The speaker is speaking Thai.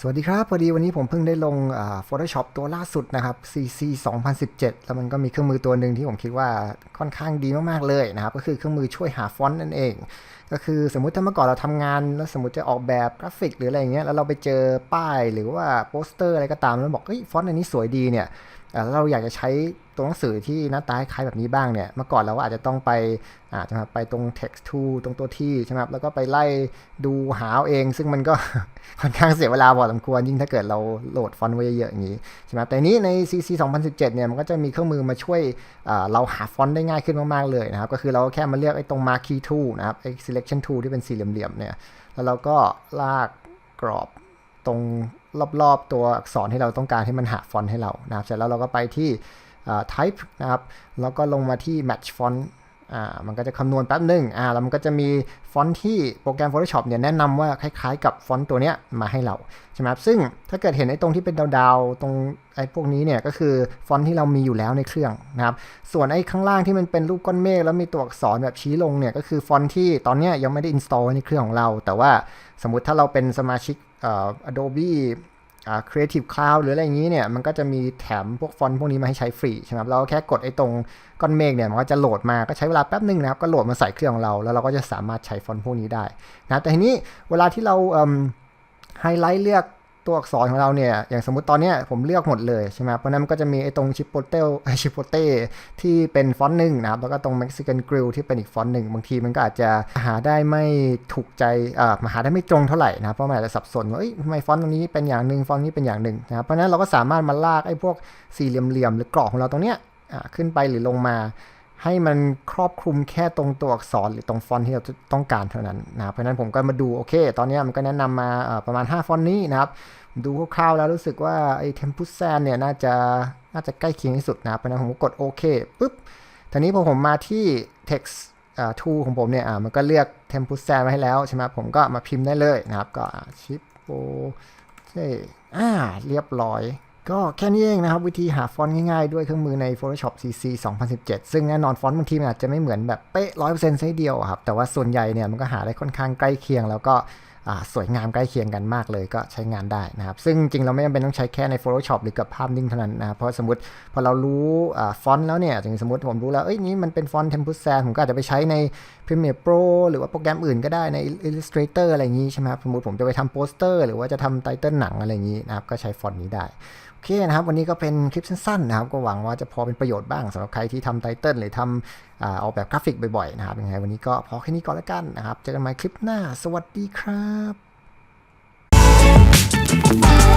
สวัสดีครับ พอดีวันนี้ผมเพิ่งได้ลงอ่า Photoshop ตัวล่าสุดนะครับ CC 2017 แล้วมันก็มีเครื่องมือตัวหนึ่งที่ผมคิดว่าค่อนข้างดีมาก ๆ เลยนะครับ ก็คือเครื่องมือช่วยหาฟอนต์นั่นเอง ก็คือสมมติถ้าเมื่อก่อนเราทำงาน แล้วสมมติจะออกแบบกราฟิกหรืออะไรอย่างเงี้ยแล้วเราไปเจอป้ายหรือว่าโปสเตอร์อะไรก็ตามแล้วบอกเฮ้ยฟอนต์อันนี้สวยดีเนี่ยแล้วเราอยากจะใช้ตัวหนังสือที่หน้าตาคล้ายแบบนี้บ้างเนี่ยเมื่อก่อนเราก็อาจจะต้องไปอาจจะไปตรง text tool ตรงตัวที่ใช่ไหมครับแล้วก็ไปไล่ดูหาเอง ซึ่งมันก็ค่อนข้างเสียเวลาพอสมควรยิ่งถ้าเกิดเราโหลดฟอนต์ไว้เยอะๆอย่างนี้ใช่ไหมแต่นี้ใน CC 2017เนี่ยมันก็จะมีเครื่องมือมาช่วยเราหาฟอนต์ได้ง่ายขึ้นมากๆเลยนะครับก็คือเราแค่มาเลือกไอ้ตรง marquee tool นะครับไอ้ selection tool ที่เป็นสี่เหลี่ยมๆเนี่ยแล้วเราก็ลากกรอบตรง รอบๆ ตัวอักษรที่เราต้องการให้มันหาฟอนต์ให้เรานะครับเสร็จแล้วเราก็ไปที่ type นะครับแล้วก็ลงมาที่ match font อ่ามันก็จะคำนวณแป๊บหนึ่งอ่าแล้วมันก็จะมีฟอนต์ที่โปรแกรม Photoshop เนี่ยแนะนำว่าคล้ายๆกับฟอนต์ตัวเนี้ยมาให้เราใช่ไหมครับซึ่งถ้าเกิดเห็นไอ้ตรงที่เป็นดาวๆ ตรงไอ้พวกนี้เนี่ยก็คือฟอนต์ที่เรามีอยู่แล้วในเครื่องนะครับส่วนไอ้ข้างล่างที่มันเป็นรูปก้อนเมฆแล้วมีตัวอักษรแบบชี้ลงเนี่ยก็คือฟอนต์ที่ตอนเนี้ยยังไม่ได้ install ในเครื่องของเรา แต่ว่าสมมติถ้าเราเป็นสมาชิก Adobe Creative Cloud หรืออะไรอย่างนี้เนี่ย มันก็จะมีแถมพวกฟอนต์พวกนี้มาให้ใช้ฟรีใช่ไหมครับเราแค่กดไอ้ตรงก้อนเมฆเนี่ยมันก็จะโหลดมาก็ใช้เวลาแป๊บหนึ่งนะครับ ก็โหลดมาใส่เครื่องของเรา แล้วเราก็จะสามารถใช้ฟอนต์พวกนี้ได้นะแต่ทีนี้เวลาที่เราไฮไลท์เลือก ตัวอักษรของเราเนี่ย อย่างสมมุติตอนเนี้ยผมเลือกหมดเลยใช่ไหมเพราะนั้นมันก็จะมีไอ้ตรงชิปโปเตลชิปโปเต้ที่เป็นฟอนต์หนึ่งนะครับ แล้วก็ตรง Mexican Grill ที่เป็นอีกฟอนต์หนึ่ง บางทีมันก็อาจจะหาได้ไม่ถูกใจอ่าหาได้ไม่ตรงเท่าไหร่นะครับเพราะมันอาจจะสับสนว่าเอ้ยทำไมฟอนต์ตรงนี้เป็นอย่างหนึ่งฟอนต์นี้เป็นอย่างหนึ่งนะครับเพราะนั้นเราก็สามารถมาลากไอ้พวกสี่เหลี่ยมๆหรือกรอบของเราตรงเนี้ยขึ้นไปหรือลงมา ให้มันครอบคลุมแค่ตรงตัวอักษรหรือตรงฟอนต์ที่เราต้องการเท่านั้นนะครับเพราะนั้นผมก็มาดูโอเค ตอนนี้มันก็แนะนำมาประมาณ 5 ฟอนต์นี้นะครับ ดูคร่าวๆแล้วรู้สึกว่าไอ้ Tempus San เนี่ยน่าจะน่าจะใกล้เคียงที่สุดนะครับเพราะนั้นผมก็กดโอเคปุ๊บทีนี้พอผมมาที่ text อ่า tool ของผมเนี่ยอ่ามันก็เลือก Tempus San มาให้แล้วใช่ไหมผมก็มาพิมพ์ได้เลยนะครับก็ชิปโปเช่อ่าเรียบร้อย ก็แค่นี้เองนะครับ วิธีหาฟอนต์ง่ายๆ ด้วยเครื่องมือใน Photoshop CC 2017 ซึ่งแน่นอนฟอนต์บางทีมันอาจจะไม่เหมือนแบบเป๊ะร้อยเปอร์เซ็นต์ซะเดียวครับ แต่ว่าส่วนใหญ่เนี่ยมันก็หาได้ค่อนข้างใกล้เคียง แล้วก็สวยงามใกล้เคียงกันมากเลยก็ใช้งานได้นะครับ ซึ่งจริงเราไม่จำเป็นต้องใช้แค่ใน Photoshop หรือกับภาพนิ่งเท่านั้นนะครับเพราะสมมติพอเรารู้ฟอนต์แล้วเนี่ยอย่างสมมติผมรู้แล้วเอ้ยนี่มันเป็นฟอนต์ Tempus San ผมก็อาจจะไปใช้ใน Premiere Pro หรือว่าโปรแกรมอื่นก็ได้ใน Illustrator อะไรอย่างนี้ใช่ไหมครับสมมติผมจะไปทำโปสเตอร์หรือว่าจะทำไตเติลหนังอะไรอย่างนี้นะครับก็ใช้ฟอนต์นี้ได้โอเคนะครับวันนี้ก็เป็นคลิปสั้นๆนะครับก็หวังว่าจะพอเป็นประโยชน์บ้างสำหรับใครที่ทำไตเติลหรือทำอออกแบบกราฟิกบ่อยๆนะครับยังไงวันนี้ก็พอแค่นี้ก่อนแล้วกันนะครับเจอกันใหม่คลิปหน้า สวัสดีครับ